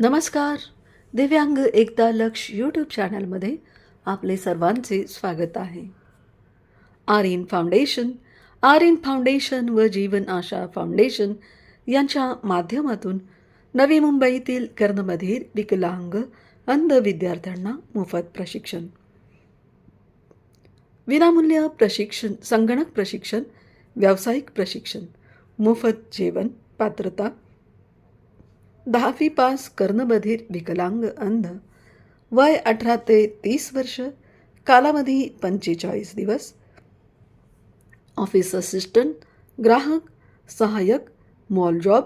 नमस्कार. दिव्यांग एकदा लक्ष यूट्यूब चॅनलमध्ये आपले सर्वांचे स्वागत आहे. आर्यन फाउंडेशन आर्यन फाउंडेशन व जीवन आशा फाउंडेशन यांच्या माध्यमातून नवी मुंबईतील कर्णमधील विकलांग अंध विद्यार्थ्यांना मोफत प्रशिक्षण. विनामूल्य प्रशिक्षण संगणक प्रशिक्षण व्यावसायिक प्रशिक्षण मोफत जेवण पात्रता दहावी पास कर्णबधीर विकलांग अंध. वय अठरा ते तीस वर्ष. कालावधी पंचेचाळीस दिवस. ऑफिस असिस्टंट ग्राहक सहाय्यक मॉल जॉब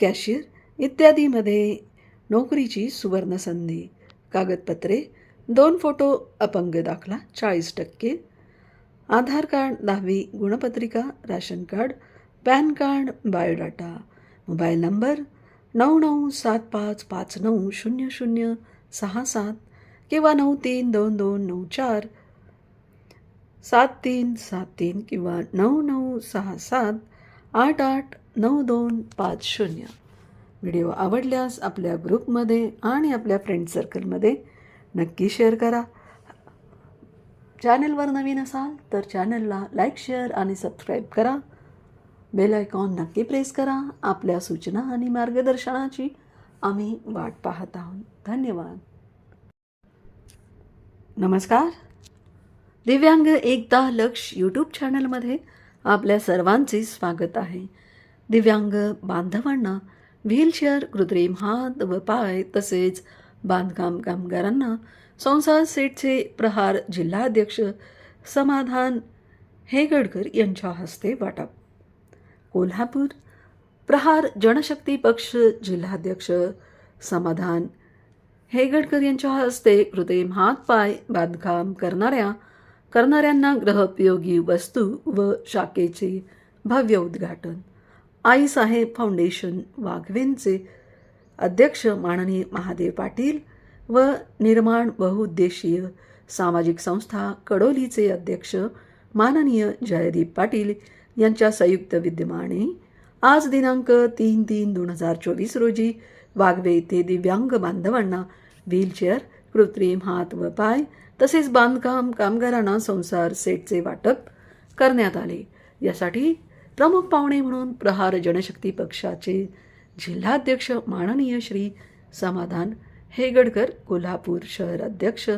कॅशियर इत्यादीमध्ये नोकरीची सुवर्णसंधी कागदपत्रे दोन फोटो अपंग दाखला चाळीस टक्के. आधार कार्ड दहावी गुणपत्रिका ration card PAN card biodata. Mobile number नऊ नऊ सात पाच पाच नऊ शून्य शून्य सहा सात किंवा नऊ तीन दोन दोन नऊ चार सात तीन सात तीन किंवा नऊ नऊ सहा सात आठ आठ नऊ दोन पाच शून्य. व्हिडिओ आवडल्यास आपल्या ग्रुपमध्ये आणि आपल्या फ्रेंड सर्कलमध्ये नक्की शेअर करा. चॅनलवर नवीन असाल तर चॅनलला लाईक शेअर आणि सबस्क्राईब करा. बेल आयकॉन नक्की प्रेस करा. आपल्या सूचना आणि मार्गदर्शनाची आम्ही वाट पाहत आहोत. धन्यवाद. नमस्कार. दिव्यांग एकदा लक्ष यूट्यूब चॅनलमध्ये आपल्या सर्वांचे स्वागत आहे. दिव्यांग बांधवांना व्हीलचेअर कृत्रिम हात व पाय तसेच बांधकाम कामगारांना संसार सेटचे प्रहार जिल्हाध्यक्ष समाधान हेगडकर यांच्या हस्ते वाटप कोल्हापूर प्रहार जनशक्ती पक्ष जिल्हाध्यक्ष समाधान. हेगडकर यांच्या हस्ते कृत्रिम हातपाय बांधकाम करणाऱ्या करणाऱ्यांना ग्रहोपयोगी वस्तू व शाखेचे भव्य उद्घाटन. आईसाहेब फाउंडेशन वाघवेंचे अध्यक्ष माननीय महादेव पाटील व निर्माण बहुउद्देशीय सामाजिक संस्था कडोलीचे अध्यक्ष माननीय जयदीप पाटील यांच्या संयुक्त विद्यमाने आज दिनांक तीन तीन दोन हजार चोवीस रोजी वाघवे येथे दिव्यांग बांधवांना व्हीलचेअर कृत्रिम हात व पाय तसेच बांधकाम कामगारांना संसार सेटचे वाटप करण्यात आले. यासाठी प्रमुख पाहुणे म्हणून प्रहार जनशक्ती पक्षाचे जिल्हाध्यक्ष माननीय श्री समाधान हेगडकर कोल्हापूर शहर अध्यक्ष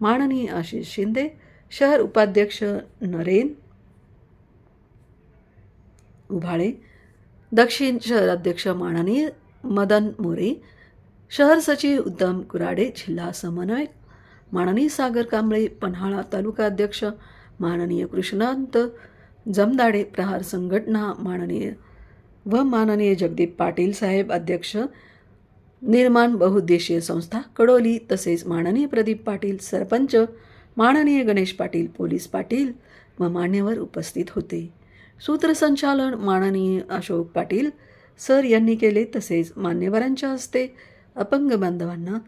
माननीय आशिष शिंदे शहर उपाध्यक्ष नरेन उभाळे. दक्षिण शहराध्यक्ष माननीय मदन मोरे शहर सचिव उत्तम कुराडे जिल्हा समन्वयक माननीय सागर कांबळे पन्हाळा तालुका अध्यक्ष माननीय कृष्णांत जमदाडे प्रहार संघटना माननीय व माननीय जगदीप पाटील साहेब अध्यक्ष निर्माण बहुउद्देशीय संस्था कडोली तसेच माननीय प्रदीप पाटील सरपंच माननीय गणेश पाटील पोलीस पाटील व मान्यवर उपस्थित होते. सूत्रसंचालन माननीय अशोक पाटील सर यांनी केले तसेच मान्यवरांच्या हस्ते अपंग बांधवांना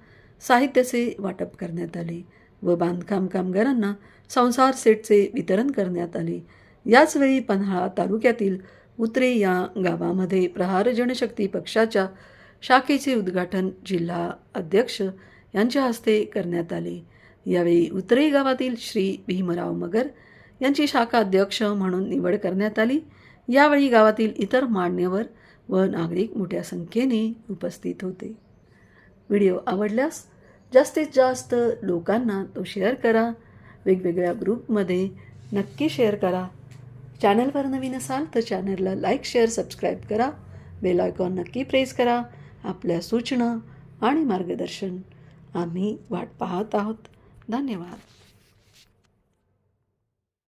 साहित्याचे वाटप करण्यात आले व बांधकाम कामगारांना संसार सेटचे वितरण करण्यात आले. याचवेळी पन्हाळा तालुक्यातील उतरे या गावामध्ये प्रहार जनशक्ती पक्षाच्या शाखेचे उद्घाटन जिल्हा अध्यक्ष यांच्या हस्ते करण्यात आले. यावेळी उतरे गावातील श्री भीमराव मगर यांची शाखा अध्यक्ष म्हणून निवड करण्यात आली. यावेळी गावातील इतर मान्यवर व नागरिक मोठ्या संख्येने उपस्थित होते. व्हिडिओ आवडल्यास जास्तीत जास्त लोकांना तो शेअर करा. वेगवेगळ्या ग्रुपमध्ये नक्की शेअर करा. चॅनलवर नवीन असाल तर चॅनलला लाईक शेअर सबस्क्राईब करा. बेल आयकॉन नक्की प्रेस करा. आपल्या सूचना आणि मार्गदर्शन आम्ही वाट पाहत आहोत. धन्यवाद.